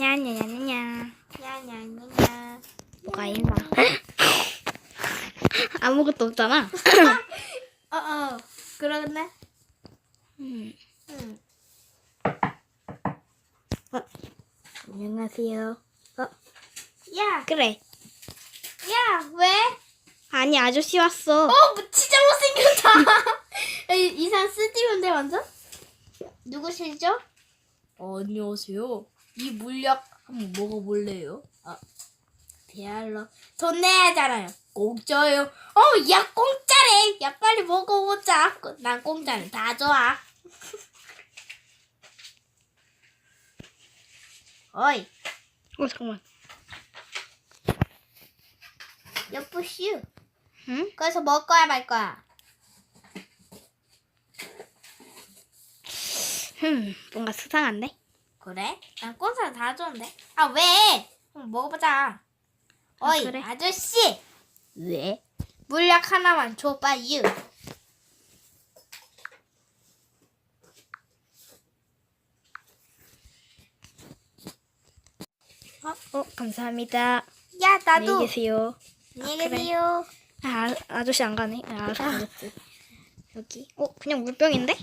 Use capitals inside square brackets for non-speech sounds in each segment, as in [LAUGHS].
냐냐냐냐냐. 야야야야. 뭐가 있나? 아무것도 없잖아. [LAUGHS] 어, 어. 그러네. 음. 응. 안녕하세요. 어, 야, 그래. 야, 왜? 아니, 아저씨 왔어. 어, 뭐 진짜 못생겼다. [LAUGHS] 이- 이상 스티브인데 완전? 누구시죠? 안녕하세요. 이 물약 한번 먹어볼래요? 아, 대알러. 돈 내야 하잖아요. 공짜예요. 어, 야 공짜래. 야 빨리 먹어보자. 난 공짜는 다 좋아. [LAUGHS] 어이, 어, 잠깐만. 여보슈. 응? 그래서 먹을 거야 말 거야? 흠, 뭔가 수상한데? 그래? 난 꼰사는 다 좋은데. 아 왜? 그럼 먹어보자. 아, 어이 그래? 아저씨 왜? 물약 하나만 줘봐요. 어, 감사합니다. 야 나도. 안녕히 계세요. 안녕히 그래. 계세요. 아, 아저씨 안 가네. 아, 아저씨 안 갔어. 여기. 어, 그냥 물병인데?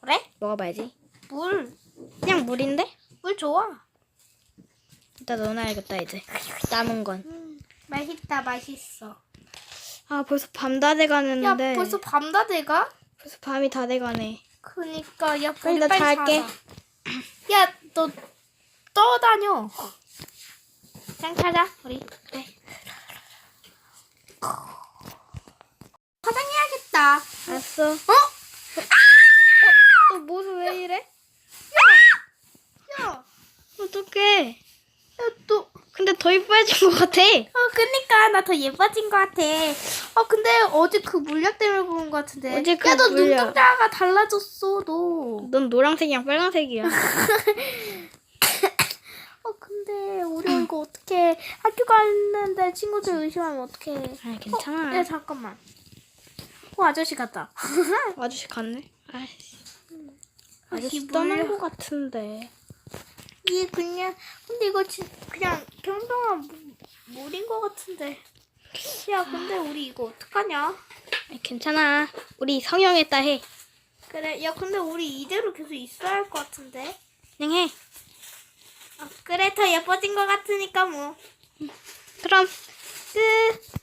그래? 먹어봐야지. 물. 그냥 물인데? 물 좋아. 이따 넣어놔야겠다, 이제. 남은 건. 음, 맛있다 맛있어. 아, 벌써 밤 다 야 돼가는데. 벌써 밤 다 돼가? 벌써 밤이 다 돼가네. 그니까 야 빨리 나 빨리 잘게. 야너 떠다녀. 그냥 자자 우리. 그래. 화장해야겠다. 알았어. 어? 어? 어, 모습 왜 이래? 야, 어떡해. 야, 또, 근데 더 이뻐해진 것 같아. 어, 그니까, 나 더 예뻐진 것 같아. 어, 근데 어제 그 물약 때문에 그런 것 같은데. 어제 그 야, 너 물약. 눈동자가 달라졌어, 너. 넌 노란색이랑 빨간색이야. [LAUGHS] 어, 근데, 우리 이거 어떡해. 학교 갔는데 친구들 의심하면 어떡해. 아, 어, 괜찮아. 야, 잠깐만. 어, 아저씨 같다. 아저씨 갔네. 아이씨. 아, 아저씨 이 떠난. 것 같은데. 이 그냥, 근데 이거 진, 그냥 평범한 물- 물인 것 같은데. 야, 근데 우리 이거 어떡하냐? 괜찮아. 우리 성형했다 해. 그래, 야, 근데 우리 이대로 계속 있어야 할 것 같은데? 그냥 해. 아, 그래, 더 예뻐진 것 같으니까 뭐. 그럼, 끝.